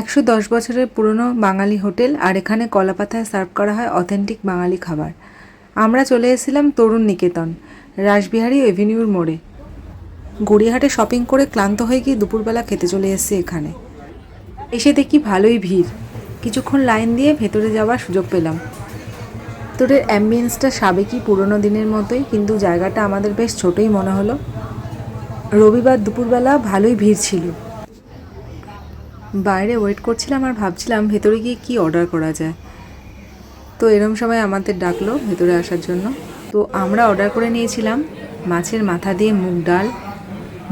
একশো দশ বছরের পুরনো বাঙালি হোটেল আর এখানে কলাপাতায় সার্ভ করা হয় অথেন্টিক বাঙালি খাবার। আমরা চলে এসেছিলাম তরুণ নিকেতন, রাসবিহারী এভিনিউর মোড়ে। গড়িয়াহাটে শপিং করে ক্লান্ত হয়ে গিয়ে দুপুরবেলা খেতে চলে এসেছি এখানে। এসে দেখি ভালোই ভিড়। কিছুক্ষণ লাইন দিয়ে ভেতরে যাওয়ার সুযোগ পেলাম। তোদের অ্যাম্বিয়েন্সটা সাবেকি পুরনো দিনের মতোই, কিন্তু জায়গাটা আমাদের বেশ ছোটই মনে হলো। রবিবার দুপুরবেলা ভালোই ভিড় ছিল। বাইরে ওয়েট করছিলাম আর ভাবছিলাম ভেতরে গিয়ে কি অর্ডার করা যায়। তো এরম সময় আমাদের ডাকলো ভেতরে আসার জন্য। তো আমরা অর্ডার করে নিয়েছিলাম মাছের মাথা দিয়ে মুগ ডাল,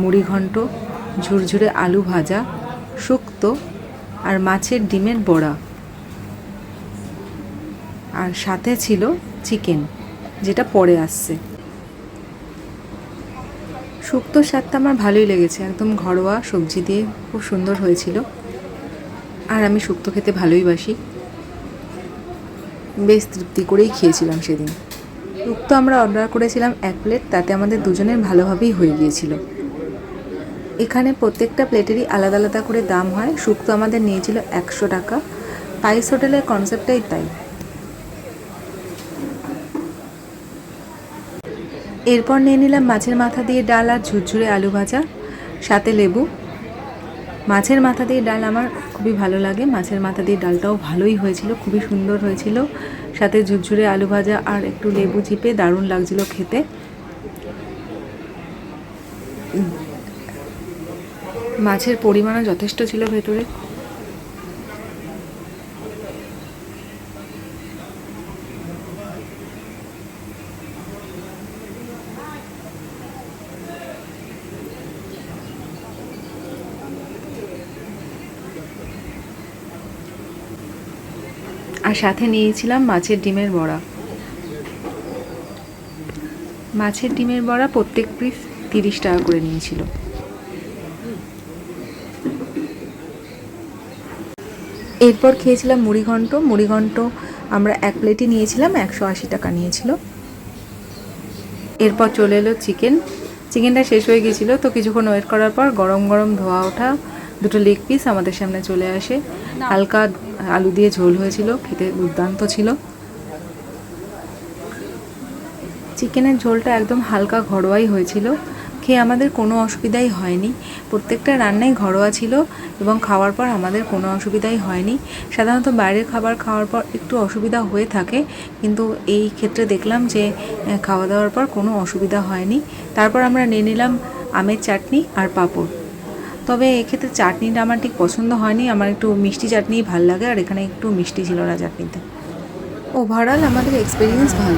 মুড়ি ঘন্ট, ঝুরঝুরে আলু ভাজা, শুক্তো আর মাছের ডিমের বড়া। আর সাথে ছিল চিকেন, যেটা পরে আসছে। শুক্তোর স্বাদটা আমার ভালোই লেগেছে, একদম ঘরোয়া সবজি দিয়ে খুব সুন্দর হয়েছিল। আর আমি শুক্তো খেতে ভালোই বাসি। বেশ তৃপ্তি করেই খেয়েছিলাম সেদিন। শুক্তো আমরা অর্ডার করেছিলাম এক প্লেট তাতে আমাদের দুজনের ভালোভাবেই হয়ে গিয়েছিল। এখানে প্রত্যেকটা প্লেটেরই আলাদা আলাদা করে দাম হয়। শুক্তো আমাদের নিয়েছিল একশো টাকা। পাইস হোটেলের কনসেপ্টটাই তাই। এরপর নিয়ে নিলাম মাছের মাথা দিয়ে ডাল আর ঝুরঝুরে আলু ভাজা, সাথে লেবু। মাছের মাথা দিয়ে ডাল আমার খুবই ভালো লাগে। মাছের মাথা দিয়ে ডালটাও ভালোই হয়েছিল, খুবই সুন্দর হয়েছিল। সাথে ঝুরঝুরে আলু ভাজা আর একটু লেবু চিপে দারুণ লাগছিল খেতে। মাছের পরিমাণও যথেষ্ট ছিল ভেতরে। আর সাথে নিয়েছিলাম মাছের ডিমের বড়া। মাছের ডিমের বড়া প্রত্যেক পিস তিরিশ টাকা করে নিয়েছিল। এরপর খেয়েছিলাম মুড়িঘণ্ট। মুড়িঘণ্ট আমরা এক প্লেটই নিয়েছিলাম, একশো আশি টাকা নিয়েছিল। এরপর চলে এলো চিকেন। চিকেনটা শেষ হয়ে গেছিল তো কিছুক্ষণ ওয়েট করার পর গরম গরম ধোয়া ওঠা দুটো লেগ পিস আমাদের সামনে চলে আসে। হালকা আলু দিয়ে ঝোল হয়েছিল খেতে দুর্দান্ত ছিল। চিকেনের ঝোলটা একদম হালকা ঘরোয়াই হয়েছিল। খেয়ে আমাদের কোনো অসুবিধাই হয়নি। প্রত্যেকটা রান্নাই ঘরোয়া ছিল এবং খাওয়ার পর আমাদের কোনো অসুবিধাই হয়নি। সাধারণত বাইরের খাবার খাওয়ার পর একটু অসুবিধা হয়ে থাকে কিন্তু এই ক্ষেত্রে দেখলাম যে খাওয়া দাওয়ার পর কোনো অসুবিধা হয়নি। তারপর আমরা নিয়ে নিলাম আমের চাটনি আর পাঁপড়। তবে এক্ষেত্রে চাটনিটা আমার ঠিক পছন্দ হয়নি। আমার একটু মিষ্টি চাটনিই ভালো লাগে, আর এখানে একটু মিষ্টি ছিল না চাটনিতে। ওভারঅল আমাদের এক্সপিরিয়েন্স ভালো।